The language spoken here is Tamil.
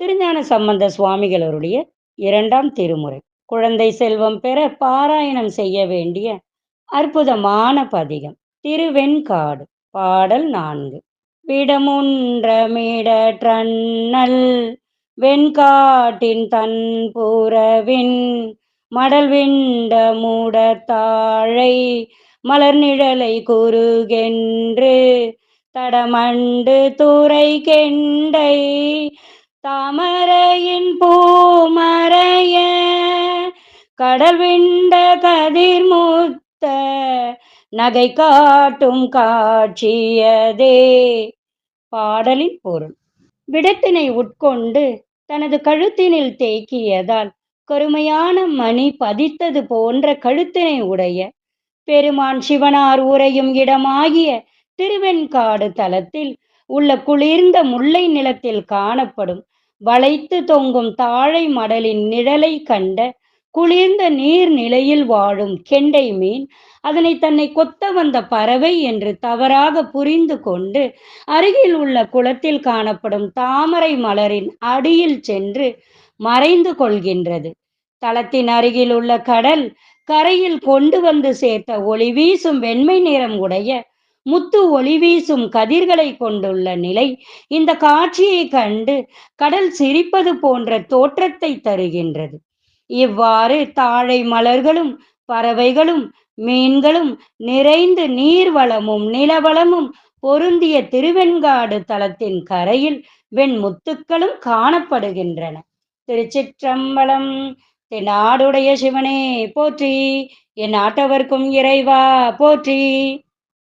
திருஞான சம்பந்த சுவாமிகளருடைய இரண்டாம் திருமுறை. குழந்தை செல்வம் பெற பாராயணம் செய்ய வேண்டிய அற்புதமான பதிகம். திருவெண்காடு பாடல் நான்கு. விடமுன்றமிடற்றண்ணல் வெண்காட்டின் தன் புறவின் மடல் விண்ட மூடத்தாழை மலர் நிழலை குறுகென்று தடமண்டு துறை கெண்டை தாமரையின் பூமறைய கடல் விண்ட கதிர்முத்த நகை காட்டும் காட்சியதே. பாடலின் பொருள். விடத்தினை உட்கொண்டு தனது கழுத்தினில் தேக்கியதால் கருமையான மணி பதித்தது போன்ற கழுத்தினை உடைய பெருமான் சிவனார் உரையும் இடமாகிய திருவெண்காடு தலத்தில் உள்ள குளிர்ந்த முல்லை நிலத்தில் காணப்படும் வளைத்து தொங்கும் தாழை மடலின் நிழலை கண்ட குளிர்ந்த நீர் நிலையில் வாழும் கெண்டை மீன் அதனை தன்னை கொத்த வந்த பறவை என்று தவறாக புரிந்து கொண்டு அருகில் உள்ள குளத்தில் காணப்படும் தாமரை மலரின் அடியில் சென்று மறைந்து கொள்கின்றது. தளத்தின் அருகில் உள்ள கடல் கரையில் கொண்டு வந்து சேர்த்த ஒளி வீசும் வெண்மை நிறம் உடைய முத்து ஒளி வீசும் கதிர்களை கொண்டுள்ள நிலை. இந்த காட்சியை கண்டு கடல் சிரிப்பது போன்ற தோற்றத்தை தருகின்றது. இவ்வாறு தாழை மலர்களும் பறவைகளும் மீன்களும் நிறைந்து நீர்வளமும் நிலவளமும் பொருந்திய திருவெண்காடு தலத்தின் கரையில் வெண்முத்துக்களும் காணப்படுகின்றன. திருச்சிற்றம்பலம் தென்னாடுடைய சிவனே போற்றி. என் நாட்டவர்க்கும் இறைவா போற்றி.